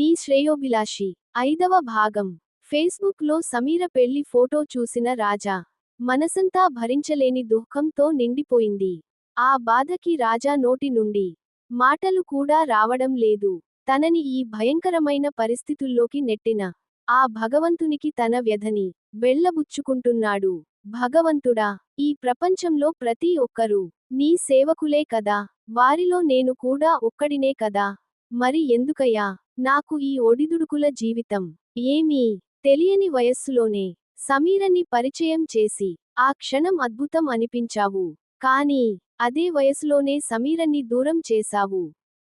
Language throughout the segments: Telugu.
నీ శ్రేయోభిలాషి. ఐదవ భాగం. ఫేస్బుక్లో సమీర పెళ్ళి ఫోటో చూసిన రాజా. మనసంతా భరించలేని దుఃఖంతో నిండిపోయింది. ఆ బాధకి రాజా నోటి నుండి మాటలు కూడా రావడం లేదు. తనని ఈ భయంకరమైన పరిస్థితుల్లోకి నెట్టిన ఆ భగవంతునికి తన వ్యధని వెళ్ళబుచ్చుకుంటున్నాడు భగవంతుడా ఈ ప్రపంచంలో ప్రతి ఒక్కరూ నీ సేవకులే కదా. వారిలో నేను కూడా ఒక్కడినే కదా. మరి ఎందుకయ్యా? నాకు ఈ ఒడిదుడుకుల జీవితం ఏమీ తెలియని వయస్సులోనే సమీరని పరిచయం చేసి ఆ క్షణం అద్భుతం అనిపించావు. కానీ అదే వయసులోనే సమీరని దూరం చేశావు.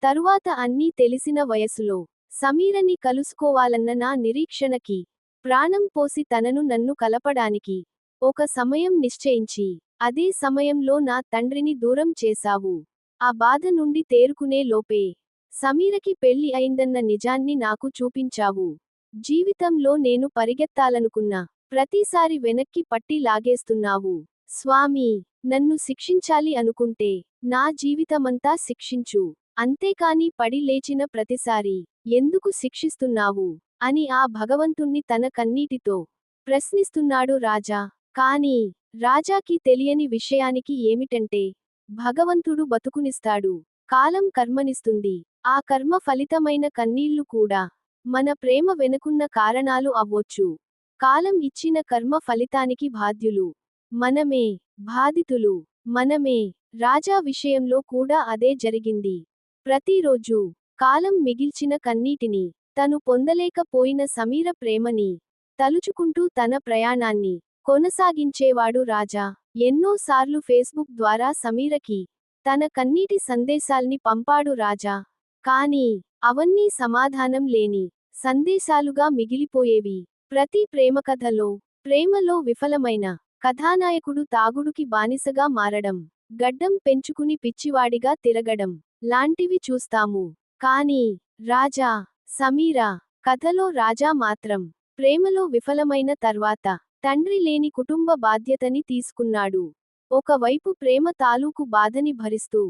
తరువాత అన్నీ తెలిసిన వయసులో సమీరని కలుసుకోవాలన్న నా నిరీక్షణకి ప్రాణం పోసి తనను నన్ను కలపడానికి ఒక సమయం నిశ్చయించి అదే సమయంలో నా తండ్రిని దూరం చేశావు. ఆ బాధ నుండి తేరుకునే లోపే సమీరకి పెళ్ళి అయిందన్న నిజాన్ని నాకు చూపించావు. జీవితంలో నేను పరిగెత్తాలనుకున్న. ప్రతిసారి వెనక్కి పట్టి లాగేస్తున్నావు. స్వామి నన్ను శిక్షించాలి అనుకుంటే నా జీవితమంతా శిక్షించు. అంతేకాని పడి లేచిన ప్రతిసారి ఎందుకు శిక్షిస్తున్నావు? అని ఆ భగవంతుణ్ణి తన కన్నీటితో ప్రశ్నిస్తున్నాడు రాజా. కాని రాజాకి తెలియని విషయానికి ఏమిటంటే భగవంతుడు బతుకునిస్తాడు. కాలం కర్మనిస్తుంది. ఆ కర్మ ఫలితమైన కన్నీళ్ళు కూడా మన ప్రేమ వెనుకున్న కారణాలు అవ్వొచ్చు. కాలం ఇచ్చిన కర్మ ఫలితానికి బాధ్యులు. మనమే బాధితులు. మనమే రాజా విషయంలో కూడా అదే జరిగింది. ప్రతిరోజు కాలం మిగిల్చిన కన్నీటిని తను పొందలేకపోయిన సమీర ప్రేమని తలుచుకుంటూ తన ప్రయాణాన్ని కొనసాగించేవాడు రాజా. ఎన్నోసార్లు ఫేస్బుక్ ద్వారా సమీరకి తన కన్నీటి సందేశాల్ని పంపాడు రాజా. కానీ అవన్నీ సమాధానం లేని సందేశాలుగా మిగిలిపోయేవి. ప్రతి ప్రేమకథలో ప్రేమలో విఫలమైన కథానాయకుడు తాగుడుకి బానిసగా మారడం గడ్డం పెంచుకుని పిచ్చివాడిగా తిరగడం లాంటివి చూస్తాము. కానీ రాజా సమీరా కథలో రాజా మాత్రం ప్రేమలో విఫలమైన తర్వాత తండ్రి లేని కుటుంబ బాధ్యతని తీసుకున్నాడు. ఒకవైపు ప్రేమ తాలూకు బాధని భరిస్తూ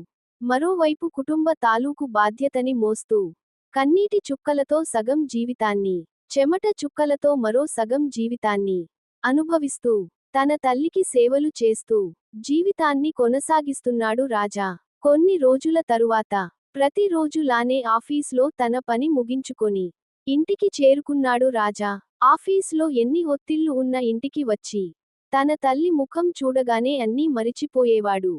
మరోవైపు కుటుంబ తాలూకు బాధ్యతని మోస్తూ కన్నీటి చుక్కలతో సగం జీవితాన్ని చెమట చుక్కలతో మరో సగం జీవితాన్ని అనుభవిస్తూ తన తల్లికి సేవలు చేస్తూ జీవితాన్ని కొనసాగిస్తున్నాడు రాజా. కొన్ని రోజుల తరువాత ప్రతిరోజులానే ఆఫీస్లో తన పని ముగించుకొని ఇంటికి చేరుకున్నాడు రాజా. ఆఫీస్లో ఎన్ని ఒత్తిళ్ళు ఉన్న ఇంటికి వచ్చి తన తల్లి ముఖం చూడగానే అన్నీ మరిచిపోయేవాడు.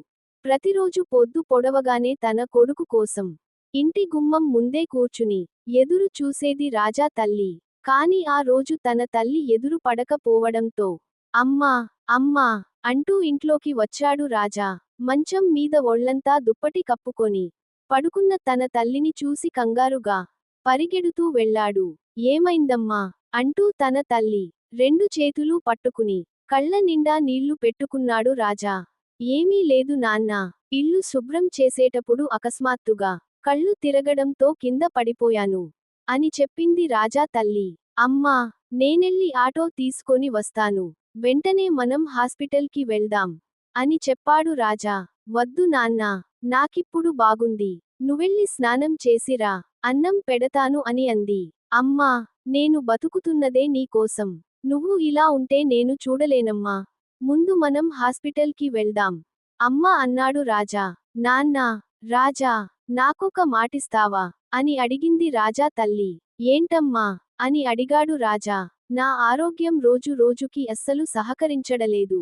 ప్రతిరోజు పొద్దు పొడవగానే తన కొడుకు కోసం ఇంటి గుమ్మం ముందే కూర్చుని ఎదురు చూసేది రాజా తల్లి. కాని ఆ రోజు తన తల్లి ఎదురు పడకపోవడంతో అమ్మా అమ్మా అంటూ ఇంట్లోకి వచ్చాడు రాజా. మంచం మీద ఒళ్ళంతా దుప్పటి కప్పుకొని పడుకున్న తన తల్లిని చూసి కంగారుగా పరిగెడుతూ వెళ్ళాడు. ఏమైందమ్మా అంటూ తన తల్లి రెండు చేతులూ పట్టుకుని కళ్ళ నిండా నీళ్ళు పెట్టుకున్నాడు రాజా. ఏమీ లేదు నాన్నా. ఇల్లు శుభ్రం చేసేటప్పుడు అకస్మాత్తుగా కళ్ళు తిరగడంతో కింద పడిపోయాను. అని చెప్పింది రాజా తల్లి. అమ్మా నేనెళ్ళి ఆటో తీసుకొని వస్తాను. వెంటనే మనం హాస్పిటల్కి వెళ్దాం. అని చెప్పాడు రాజా. వద్దు నాన్నా నాకిప్పుడు బాగుంది. నువ్వెళ్ళి స్నానం చేసిరా అన్నం పెడతాను అని అంది. అమ్మా నేను బతుకుతున్నదే నీకోసం నువ్వు ఇలా ఉంటే నేను చూడలేనమ్మా. ముందు మనం హాస్పిటల్కి వెళ్దాం. అమ్మా అన్నాడు రాజా. నాన్నా రాజా నాకొక మాటిస్తావా? అని అడిగింది రాజా తల్లి. ఏంటమ్మా? అని అడిగాడు రాజా. నా ఆరోగ్యం రోజు రోజుకి అస్సలు సహకరించడలేదు.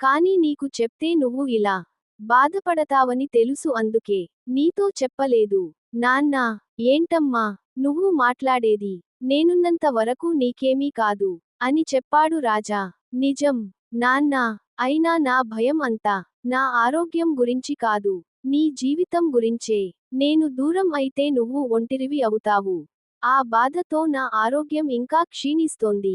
కాని నీకు చెప్తే నువ్వు ఇలా బాధపడతావని తెలుసు అందుకే. నీతో చెప్పలేదు. నాన్నా ఏంటమ్మా? నువ్వు మాట్లాడేది. నేనున్నంత వరకు నీకేమీ కాదు. అని చెప్పాడు రాజా. నిజం. నాన్నా అయినా నా భయం అంతా నా ఆరోగ్యం గురించి కాదు నీ జీవితం గురించే. నేను దూరం అయితే నువ్వు ఒంటిరివి అవుతావు. ఆ బాధతో నా ఆరోగ్యం ఇంకా క్షీణిస్తోంది.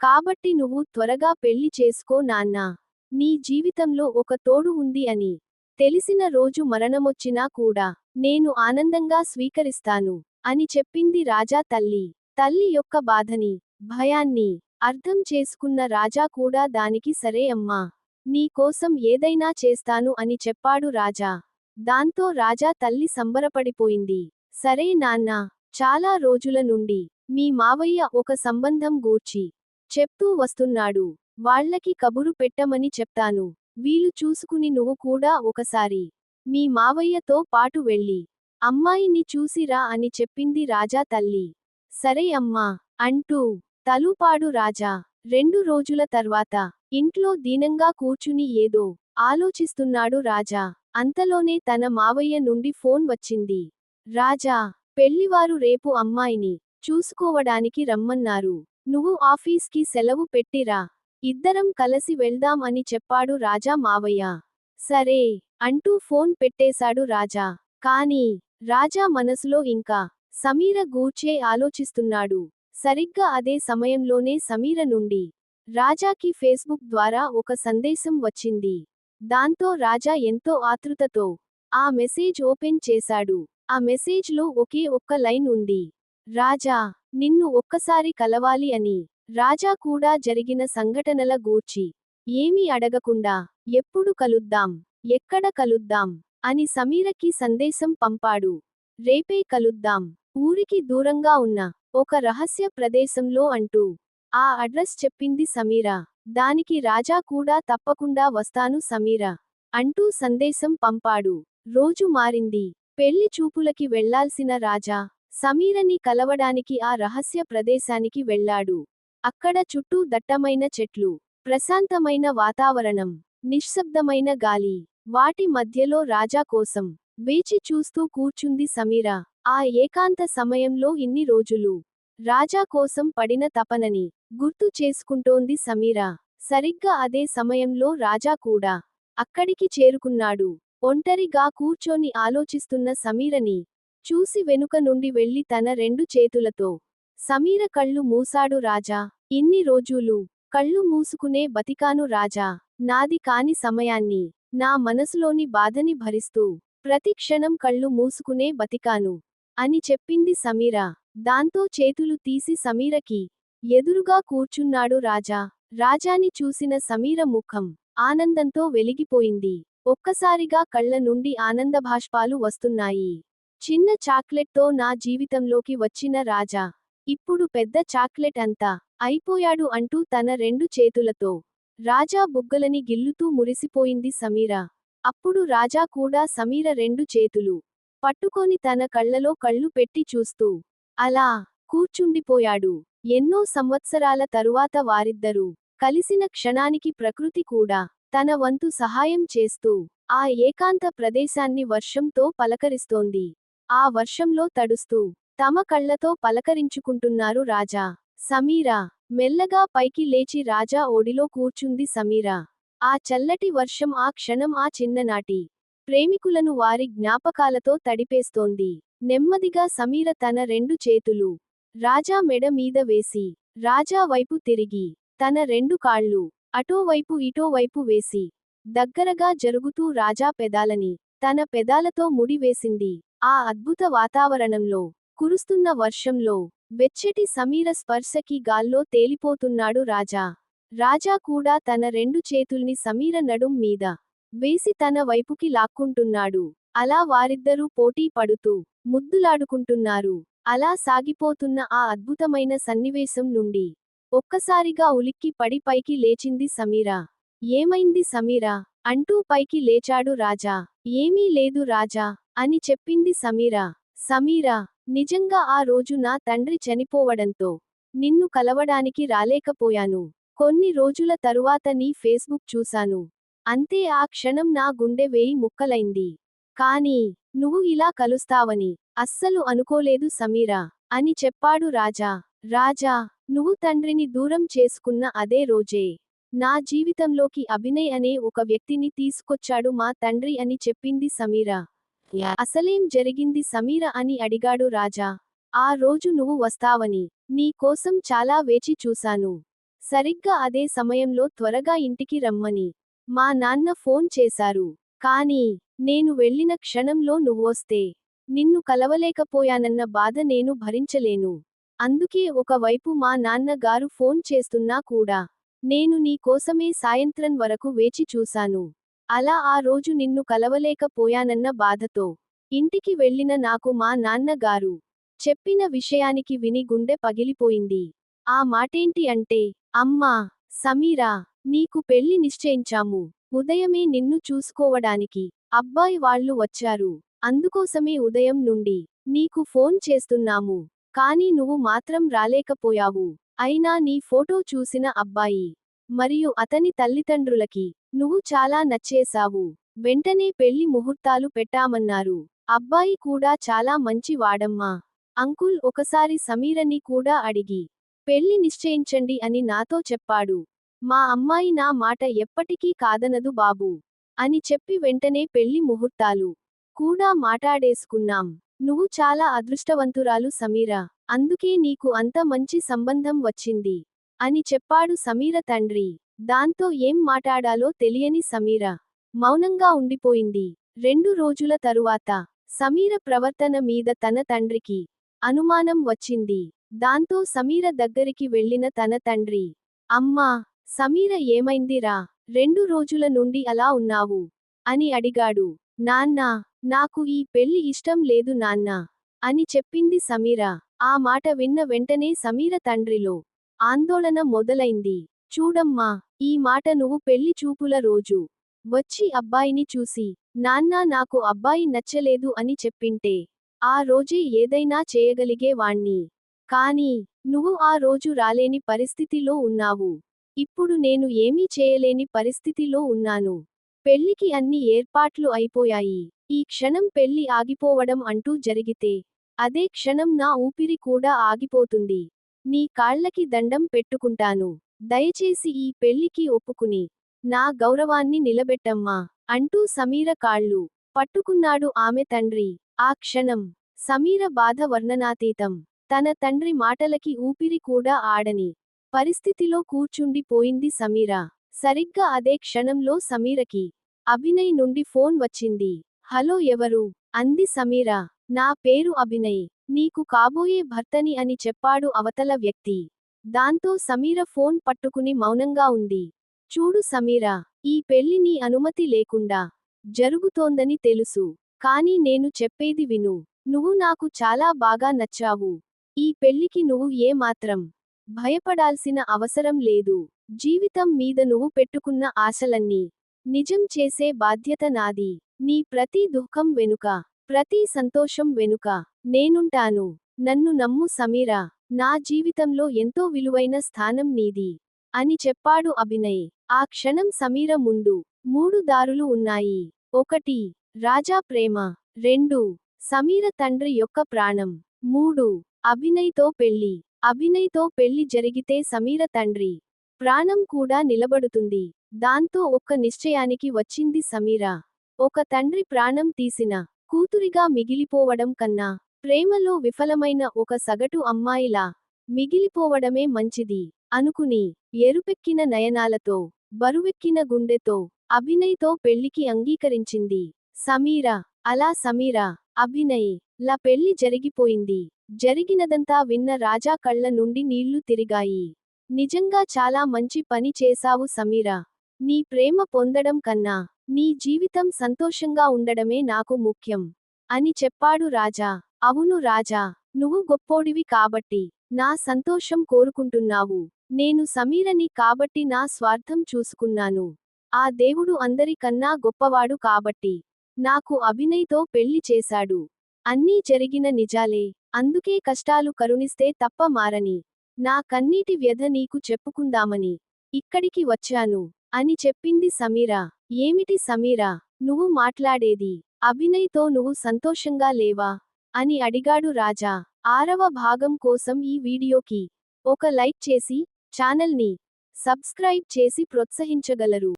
కాబట్టి నువ్వు త్వరగా పెళ్ళి చేసుకో నాన్నా. నీ జీవితంలో ఒక తోడు ఉంది అని. తెలిసిన రోజు మరణమొచ్చినా కూడా నేను ఆనందంగా స్వీకరిస్తాను అని చెప్పింది రాజా తల్లి. తల్లి యొక్క బాధని భయాన్ని అర్థం చేసుకున్న రాజా కూడా దానికి సరే అమ్మా నీ కోసం ఏదైనా చేస్తాను అని చెప్పాడు రాజా. దాంతో రాజా తల్లి సంబరపడిపోయింది. సరే నాన్నా చాలా రోజుల నుండి మీ మావయ్య ఒక సంబంధం గూర్చి చెప్తూ వస్తున్నాడు. వాళ్ళకి కబురు పెట్టమని చెప్తాను. వీలు చూసుకుని నువ్వు కూడా ఒకసారి మీ మావయ్యతో పాటు వెళ్ళి అమ్మాయిని చూసిరా అని చెప్పింది రాజా తల్లి. సరే అమ్మా అంటూ తలుపాడు రాజా. రెండు రోజుల తర్వాత ఇంట్లో దీనంగా కూర్చుని ఏదో ఆలోచిస్తున్నాడు రాజా. అంతలోనే తన మావయ్య నుండి ఫోన్ వచ్చింది. రాజా పెళ్ళివారు రేపు అమ్మాయిని చూసుకోవడానికి రమ్మన్నారు. నువ్వు ఆఫీస్కి సెలవు పెట్టిరా. ఇద్దరం కలిసి వెళ్దాం అని చెప్పాడు రాజా మావయ్య. సరే అంటూ ఫోన్ పెట్టేశాడు రాజా. కాని రాజా మనసులో ఇంకా సమీర గూర్చే ఆలోచిస్తున్నాడు. సరిగ్గా అదే సమయంలోనే సమీర నుండి రాజాకి ఫేస్బుక్ ద్వారా ఒక సందేశం వచ్చింది. దాంతో రాజా ఎంతో ఆతృతతో ఆ మెసేజ్ ఓపెన్ చేశాడు. ఆ మెసేజ్లో ఒకే ఒక్క లైన్ ఉంది. రాజా నిన్ను ఒక్కసారి కలవాలి అని. రాజా కూడా జరిగిన సంఘటనల గూర్చి ఏమీ అడగకుండా ఎప్పుడు కలుద్దాం ఎక్కడ కలుద్దాం అని సమీరకి సందేశం పంపాడు. రేపే కలుద్దాం. ఊరికి దూరంగా ఉన్న ఒక రహస్య ప్రదేశంలో అంటూ ఆ అడ్రస్ చెప్పింది సమీరా. దానికి రాజా కూడా తప్పకుండా వస్తాను సమీరా అంటూ సందేశం పంపాడు. రోజు మారింది. పెళ్ళి చూపులకి వెళ్ళాల్సిన రాజా సమీరని కలవడానికి ఆ రహస్య ప్రదేశానికి వెళ్ళాడు అక్కడ చుట్టూ దట్టమైన చెట్లు ప్రశాంతమైన వాతావరణం నిశ్శబ్దమైన గాలి వాటి మధ్యలో రాజా కోసం వేచి చూస్తూ కూర్చుంది సమీరా. ఆ ఏకాంత సమయంలో ఇన్ని రోజులు రాజా కోసం పడిన తపనని గుర్తు చేసుకుంటోంది సమీరా. సరిగ్గా అదే సమయంలో రాజా కూడా అక్కడికి చేరుకున్నాడు. ఒంటరిగా కూర్చొని ఆలోచిస్తున్న సమీరని చూసి వెనుక నుండి వెళ్ళి తన రెండు చేతులతో సమీర కళ్ళు మూసాడు రాజా. ఇన్ని రోజులు కళ్ళు మూసుకునే బతికాను రాజా. నాది కాని సమయాన్ని నా మనసులోని బాధని భరిస్తూ ప్రతి క్షణం కళ్ళు మూసుకునే బతికాను. అని చెప్పింది సమీర. దాంతో చేతులు తీసి సమీరకి ఎదురుగా కూర్చున్నాడు రాజా. రాజాని చూసిన సమీర ముఖం ఆనందంతో వెలిగిపోయింది. ఒక్కసారిగా కళ్ళ నుండి ఆనందభాష్పాలు వస్తున్నాయి. చిన్న చాక్లెట్తో నా జీవితంలోకి వచ్చిన రాజా. ఇప్పుడు పెద్ద చాక్లెట్ అంతా అయిపోయాడు అంటూ తన రెండు చేతులతో. రాజా బుగ్గలని గిల్లుతూ మురిసిపోయింది సమీర. అప్పుడు రాజా కూడా సమీర రెండు చేతులు పట్టుకొని తన కళ్ళలో కళ్ళు పెట్టి చూస్తూ అలా కూర్చుండిపోయాడు. ఎన్నో సంవత్సరాల తరువాత వారిద్దరూ కలిసిన క్షణానికి ప్రకృతి కూడా తన వంతు సహాయం చేస్తూ ఆ ఏకాంత ప్రదేశాన్ని వర్షంతో పలకరిస్తోంది. ఆ వర్షంలో తడుస్తూ తమ కళ్ళతో పలకరించుకుంటున్నారు రాజా. సమీరా మెల్లగా పైకి లేచి రాజా ఓడిలో కూర్చుంది సమీరా. ఆ చల్లటి వర్షం ఆ క్షణం ఆ చిన్ననాటి ప్రేమికులను వారి జ్ఞాపకాలతో తడిపేస్తోంది. నెమ్మదిగా సమీర తన రెండు చేతులు రాజా మెడ మీద వేసి రాజా వైపు తిరిగి తన రెండు కాళ్ళు అటోవైపు ఇటోవైపు వేసి దగ్గరగా జరుగుతూ రాజా పెదాలని తన పెదాలతో ముడివేసింది ఆ అద్భుత వాతావరణంలో కురుస్తున్న వర్షంలో వెచ్చటి సమీర స్పర్శకి గాల్లో తేలిపోతున్నాడు రాజా. రాజా కూడా తన రెండు చేతుల్ని సమీర నడుం మీద వేసి తన వైపుకి లాక్కుంటున్నాడు. అలా వారిద్దరూ పోటీ పడుతూ ముద్దులాడుకుంటున్నారు. అలా సాగిపోతున్న ఆ అద్భుతమైన సన్నివేశం నుండి ఒక్కసారిగా ఉలిక్కి పడి పైకి లేచింది సమీరా. ఏమైంది సమీరా? అంటూ పైకి లేచాడు రాజా. ఏమీ లేదు రాజా అని చెప్పింది సమీరా. సమీరా నిజంగా ఆ రోజు నా తండ్రి చనిపోవడంతో నిన్ను కలవడానికి రాలేకపోయాను. కొన్ని రోజుల తరువాత నీ ఫేస్బుక్ చూశాను. అంతే ఆ క్షణం నా గుండె వేయి ముక్కలైంది. కానీ నువ్వు ఇలా కలుస్తావని అస్సలు అనుకోలేదు సమీరా అని చెప్పాడు రాజా. రాజా నువ్వు తండ్రిని దూరం చేసుకున్న అదే రోజే. నా జీవితంలోకి అభినయ్ అనే ఒక వ్యక్తిని తీసుకొచ్చాడు మా తండ్రి అని చెప్పింది సమీరా. అసలేం జరిగింది సమీర అని అడిగాడు రాజా. ఆ రోజు నువ్వు వస్తావని నీ కోసం చాలా వేచి చూశాను. సరిగ్గా అదే సమయంలో త్వరగా ఇంటికి రమ్మని. మా నాన్న ఫోన్ చేశారు. కానీ నేను వెళ్ళిన క్షణంలో నువ్వొస్తే నిన్ను కలవలేకపోయానన్న బాధ నేను భరించలేను. అందుకే ఒకవైపు మా నాన్నగారు ఫోన్ చేస్తున్నా కూడా నేను నీ కోసమే సాయంత్రం వరకు వేచి చూశాను. అలా ఆ రోజు నిన్ను కలవలేకపోయానన్న బాధతో ఇంటికి వెళ్ళిన నాకు మా నాన్నగారు చెప్పిన విషయానికి విని గుండె పగిలిపోయింది. ఆ మాటేంటి అంటే అమ్మా సమీరా నీకు పెళ్ళి నిశ్చయించాము. ఉదయమే నిన్ను చూసుకోవడానికి. అబ్బాయి వాళ్ళు వచ్చారు. అందుకోసమే ఉదయం నుండి నీకు ఫోన్ చేస్తున్నాము. కానీ నువ్వు మాత్రం రాలేకపోయావు. అయినా నీ ఫోటో చూసిన అబ్బాయి మరియు అతని తల్లిదండ్రులకి నువ్వు చాలా నచ్చేశావు. వెంటనే పెళ్ళి ముహూర్తాలు పెట్టామన్నారు. అబ్బాయి కూడా చాలా మంచి వాడమ్మా అంకుల్ ఒకసారి సమీరని కూడా అడిగి పెళ్ళి నిశ్చయించండి అని నాతో చెప్పాడు. మా అమ్మాయి నా మాట ఎప్పటికీ కాదనదు బాబూ అని చెప్పి వెంటనే పెళ్ళి ముహూర్తాలు కూడా మాటాడేసుకున్నాం. నువ్వు చాలా అదృష్టవంతురాలు సమీరా అందుకే నీకు అంత మంచి సంబంధం వచ్చింది అని చెప్పాడు సమీర తండ్రి. దాంతో ఏం మాటాడాలో తెలియని సమీర మౌనంగా ఉండిపోయింది. రెండు రోజుల తరువాత సమీర ప్రవర్తన మీద తన తండ్రికి అనుమానం వచ్చింది. దాంతో సమీర దగ్గరికి వెళ్ళిన తన తండ్రి అమ్మా సమీర ఏమైందిరా రెండు రోజుల నుండి అలా ఉన్నావు? అని అడిగాడు. నాన్నా నాకు ఈ పెళ్ళి ఇష్టం లేదు నాన్నా అని చెప్పింది సమీర. ఆ మాట విన్న వెంటనే సమీర తండ్రిలో ఆందోళన మొదలైంది. చూడమ్మా ఈ మాట నువ్వు పెళ్ళి చూపుల రోజు. వచ్చి అబ్బాయిని చూసి నాన్నా నాకు అబ్బాయి నచ్చలేదు అని చెప్పింటే ఆ రోజే ఏదైనా చేయగలిగేవాణ్ణి కాని నువ్వు ఆ రోజు రాలేని పరిస్థితిలో ఉన్నావు. ఇప్పుడు నేను ఏమీ చేయలేని పరిస్థితిలో ఉన్నాను. పెళ్ళికి అన్ని ఏర్పాట్లు అయిపోయాయి. ఈ క్షణం పెళ్ళి ఆగిపోవడం అంటూ జరిగితే అదే క్షణం నా ఊపిరి కూడా ఆగిపోతుంది. నీ కాళ్ళకి దండం పెట్టుకుంటాను. దయచేసి ఈ పెళ్ళికి ఒప్పుకుని నా గౌరవాన్ని నిలబెట్టమ్మా అంటూ సమీర కాళ్ళు పట్టుకున్నాడు ఆమె తండ్రి. ఆ క్షణం సమీర బాధ వర్ణనాతీతం. తన తండ్రి మాటలకి ఊపిరి కూడా ఆడని పరిస్థితిలో కూర్చుండి పోయింది సమీర. సరిగ్గా అదే క్షణంలో సమీరకి అభినయ్ నుండి ఫోన్ వచ్చింది. హలో ఎవరు అంది సమీర. నా పేరు అభినయ్. నీకు కాబోయే భర్తని అని చెప్పాడు అవతల వ్యక్తి. దాంతో సమీర ఫోన్ పట్టుకుని మౌనంగా ఉంది. చూడు సమీర ఈ పెళ్ళి నీ అనుమతి లేకుండా జరుగుతోందని తెలుసు. కాని నేను చెప్పేది విను. నువ్వు నాకు చాలా బాగా నచ్చావు. ఈ పెళ్ళికి నువ్వు ఏమాత్రం భయపడాల్సిన అవసరం లేదు. జీవితం మీద నువ్వు పెట్టుకున్న ఆశలన్నీ నిజం చేసే బాధ్యత నాది. నీ ప్రతి దుఃఖం వెనుక ప్రతి సంతోషం వెనుక నేనుంటాను. నన్ను నమ్ము సమీరా నా జీవితంలో ఎంతో విలువైన స్థానం నీది అని చెప్పాడు అభినయ్. ఆ క్షణం సమీర ముందు మూడు దారులు ఉన్నాయి. ఒకటి రాజా ప్రేమ. రెండు సమీర తండ్రి యొక్క ప్రాణం. మూడు అభినయ్తో పెళ్ళి అభినయ్తో పెళ్ళి జరిగితే సమీర తండ్రి. ప్రాణం కూడా నిలబడుతుంది. దాంతో ఒక్క నిశ్చయానికి వచ్చింది సమీర. ఒక తండ్రి ప్రాణం తీసిన కూతురిగా మిగిలిపోవడం కన్నా ప్రేమలో విఫలమైన ఒక సగటు అమ్మాయిలా మిగిలిపోవడమే మంచిది అనుకుని ఎరుపెక్కిన నయనాలతో బరువెక్కిన గుండెతో అభినయ్తో పెళ్ళికి అంగీకరించింది. సమీర అలా సమీర అభినయ్ లా పెళ్ళి జరిగిపోయింది. జరిగినదంతా విన్న రాజా కళ్ళ నుండి నీళ్ళు తిరిగాయి. నిజంగా చాలా మంచి పని చేశావు సమీరా. నీ ప్రేమ పొందడం కన్నా నీ జీవితం సంతోషంగా ఉండడమే నాకు ముఖ్యం అని చెప్పాడు రాజా. అవును రాజా నువ్వు గొప్పోడివి కాబట్టి నా సంతోషం కోరుకుంటున్నావు. నేను సమీరని కాబట్టి నా స్వార్థం చూసుకున్నాను. ఆ దేవుడు అందరికన్నా గొప్పవాడు కాబట్టి నాకు అభినయ్తో పెళ్ళి చేశాడు. అన్నీ జరిగిన నిజాలే అందుకే కష్టాలు కరుణిస్తే తప్ప మారని. నా కన్నీటి వ్యధ నీకు చెప్పుకుందామని. ఇక్కడికి వచ్చాను అని చెప్పింది సమీరా. ఏమిటి సమీరా నువ్వు మాట్లాడేది? అభినయ్తో నువ్వు సంతోషంగా లేవా? అని అడిగాడు రాజా. ఆరవ భాగం కోసం ఈ వీడియోకి ఒక లైక్ చేసి ఛానల్ని సబ్స్క్రైబ్ చేసి ప్రోత్సహించగలరు.